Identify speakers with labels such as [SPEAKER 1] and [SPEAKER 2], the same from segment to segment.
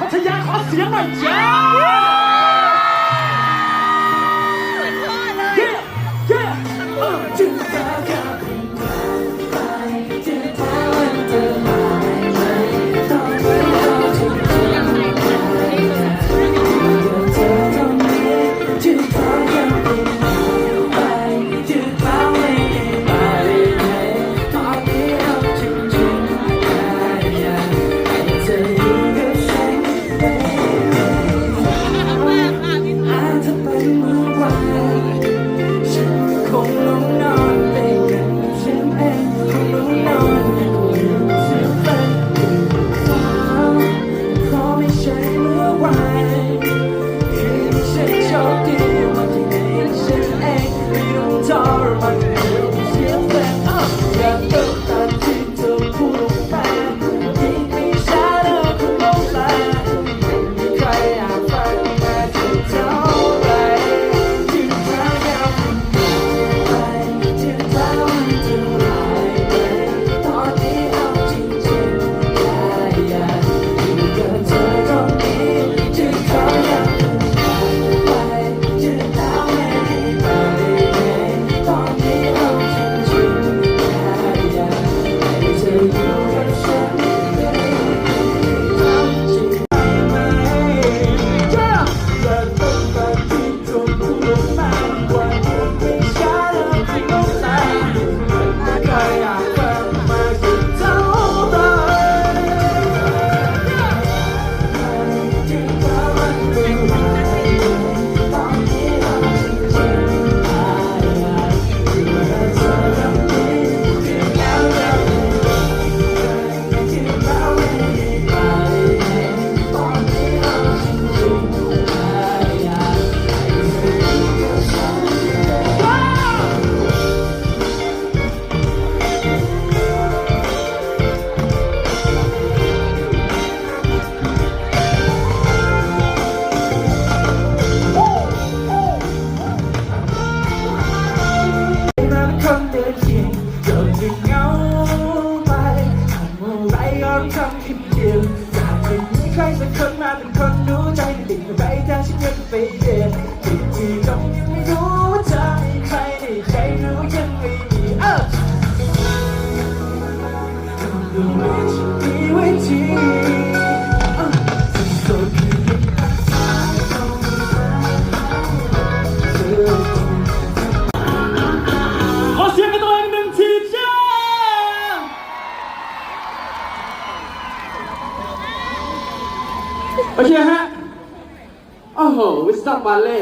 [SPEAKER 1] พัทยาขอเสียงหน่อยจ้า
[SPEAKER 2] เล่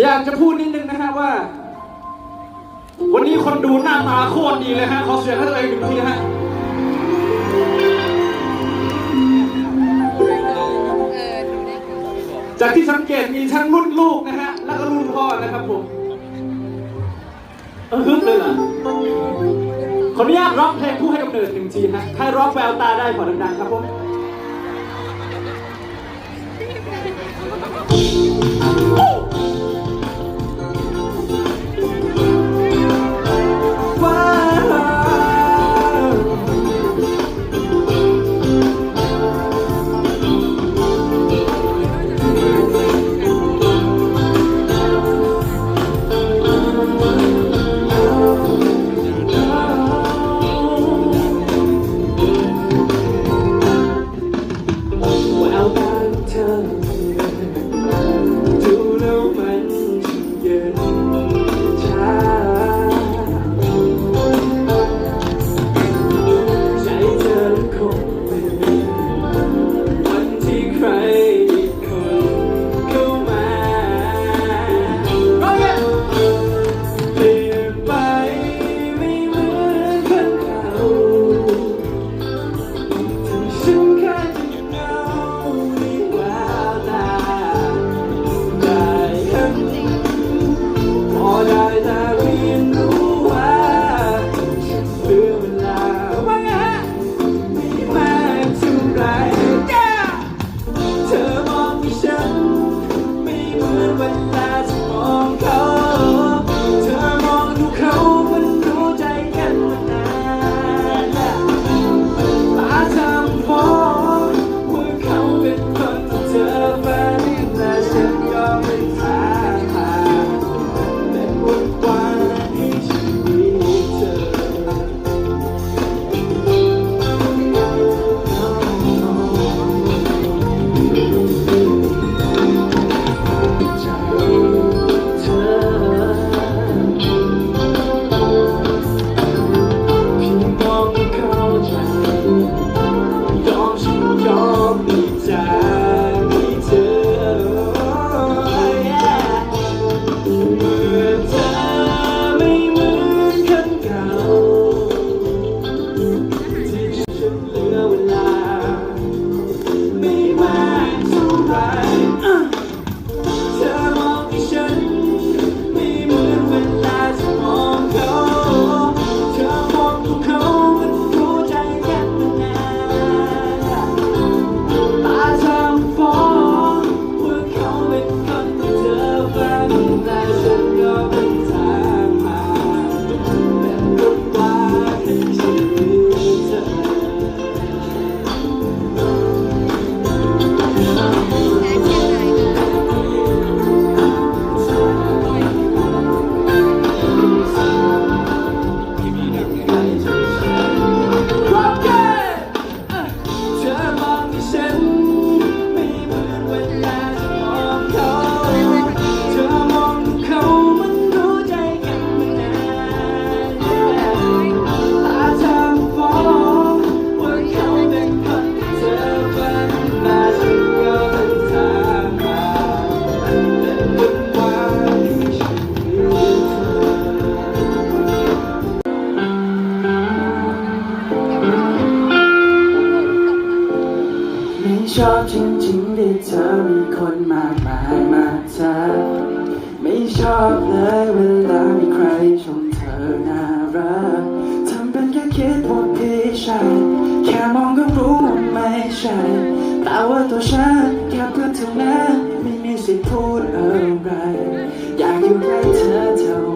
[SPEAKER 1] อยากจะพูดนิดนึงนะฮะว่า วันนี้คนดูหน้าตาโคตรดีเลยฮะขอเสียงให้ตัวเองหนึ่งทีฮะจากที่สังเกตมีทั้งรุ่นลูกนะฮะ แล้วก็รุ่นพ่อนะครับผมเออฮึบเลยเหรอขออนุญาตร้องเพลงผู้ให้กำเนิดหนึ่งทีฮะใครร้องแววตาได้ขอดังๆครับผม Oh.
[SPEAKER 3] ชอบเลยเวลามีใครชมเธอน่ารักทำเป็นแค่คิดว่าพี่ใช่แค่มองก็รู้ว่าไม่ใช่แต่ว่าตัวฉันแค่เพื่อนเท่านั้นไม่มีสิทธิ์พูดอะไร อยากอยู่ใกล้เธอเท่า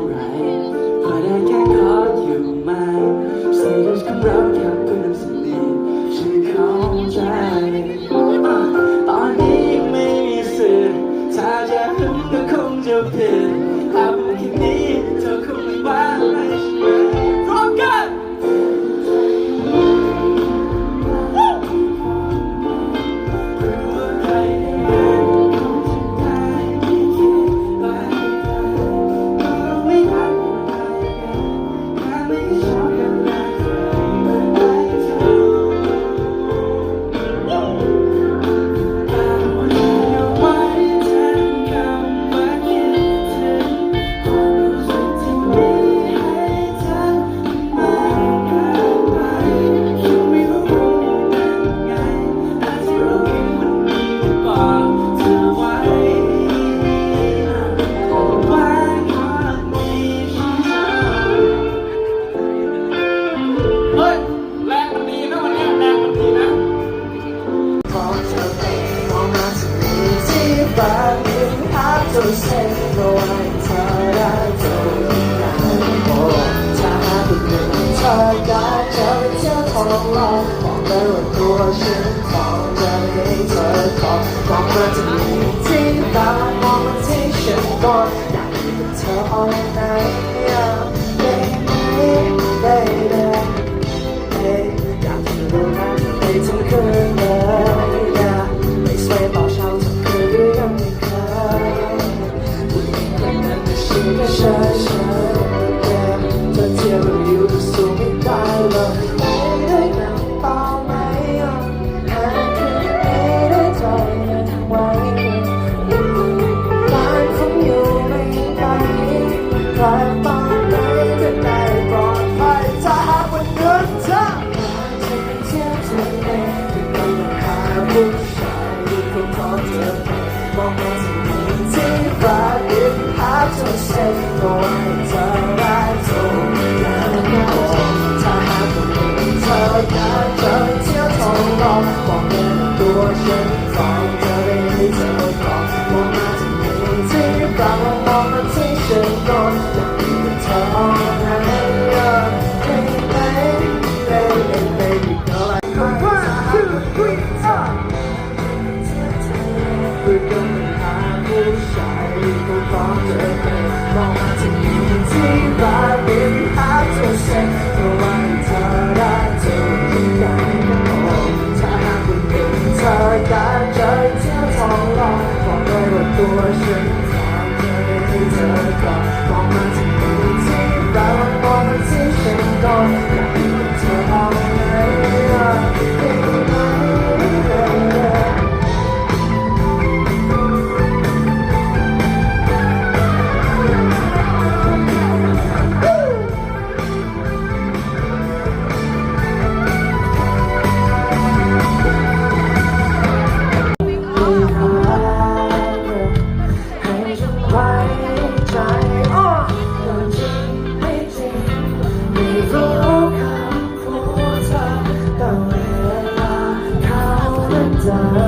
[SPEAKER 3] sun.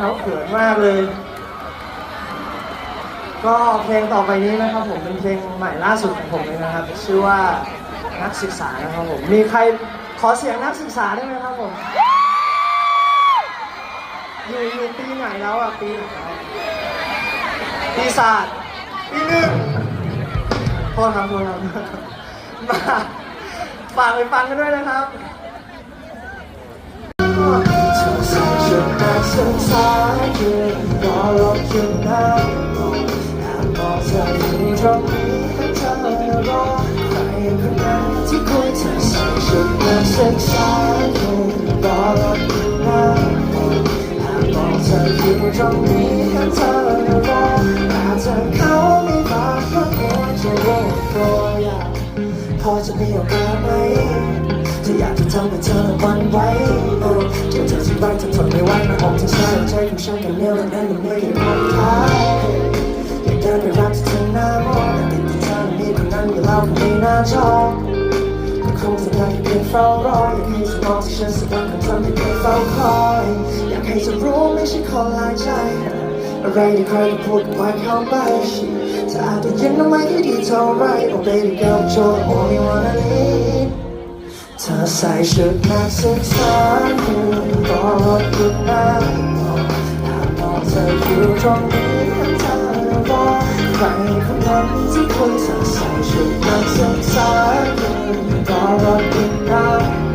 [SPEAKER 3] นเล
[SPEAKER 4] ยนะ
[SPEAKER 3] ครับเขินมากเลย ก็เพลงต่อไปนี้นะครับ ผมเป็นเพลงใหม่ล่าสุดของผมเลยนะครับ ชื่อว่านักศึกษานะครับผม มีใครขอเสียงนักศึกษาได้ไหมครับผมอยู่อยู่ปีไหนแล้วอะปีไหนแล้วปีศาสตร์ปีหนึ่งโทษครับโทษครับมาฝากไปฟังกันด้วยนะครับ พราะหัวใจโว่ตัวอยากพอจะมีโอกาสไหม จะอยากจะทำให้เธอวันไหวโอ้เดี๋ยวเธอจะรักจะทนไม่ไหวนะออกจากใจใจของฉันกันเร็วและนั้นมันไม่เคยพอท้ายอยากเดินไปรักเธอหน้ามองแต่ติดที่เธอมีคนนั้นอยู่แล้วคนในหน้าจอบก็คงจะได้เพียงเฝ้ารออยากให้สมองที่ฉันสักวันคงทำให้เธอเฝ้าคอยอยากให้เธอรู้ไม่ใช่คนลายใจอะไรที่ใครก็พูดกันไว้เข้าไปจะอาจจะยังทำไมได้ดีเท่าไร Oh baby girl you're the only one I need เธอใส่ชุดนักศึกษาอยู่รอรถอยู่หน้ามองแอบมองเธออยู่ตรงนี้เธอว่าใครคนนั้นที่คุณเธอใส่ชุดนักศึกษาอยู่รอ
[SPEAKER 5] ดคุณหน้า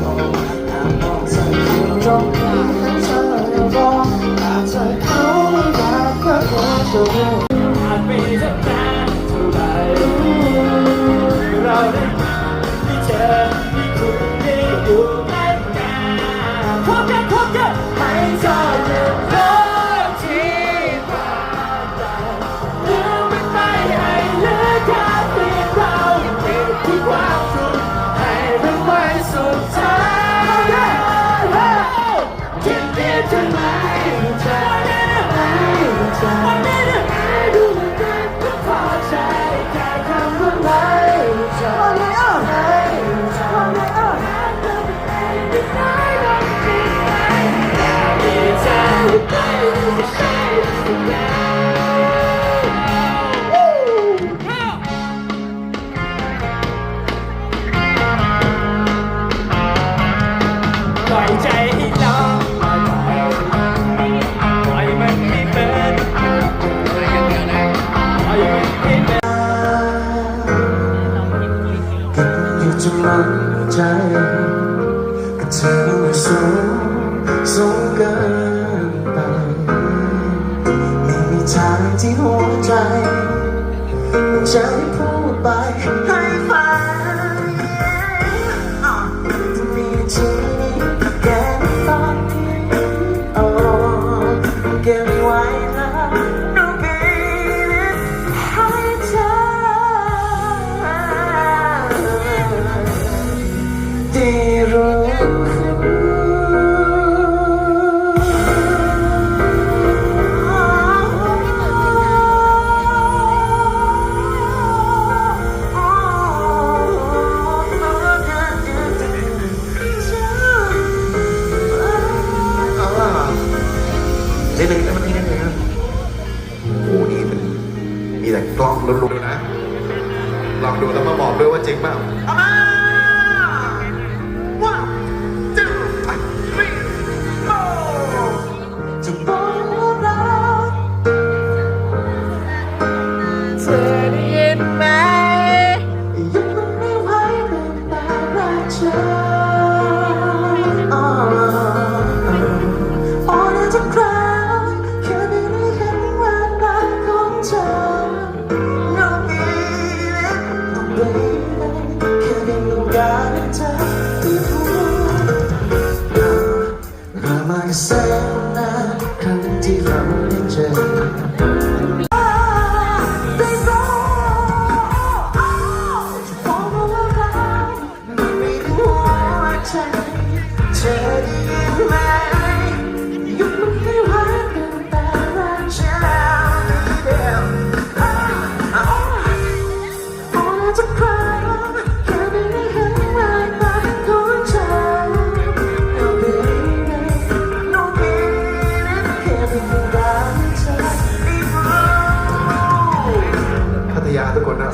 [SPEAKER 5] ที่หัวใจจะพูดไปให้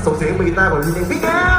[SPEAKER 3] ส่งเสี
[SPEAKER 6] ยง
[SPEAKER 3] มือกีตาร์ก่อน
[SPEAKER 7] พี่เด้
[SPEAKER 5] พี่เด้ง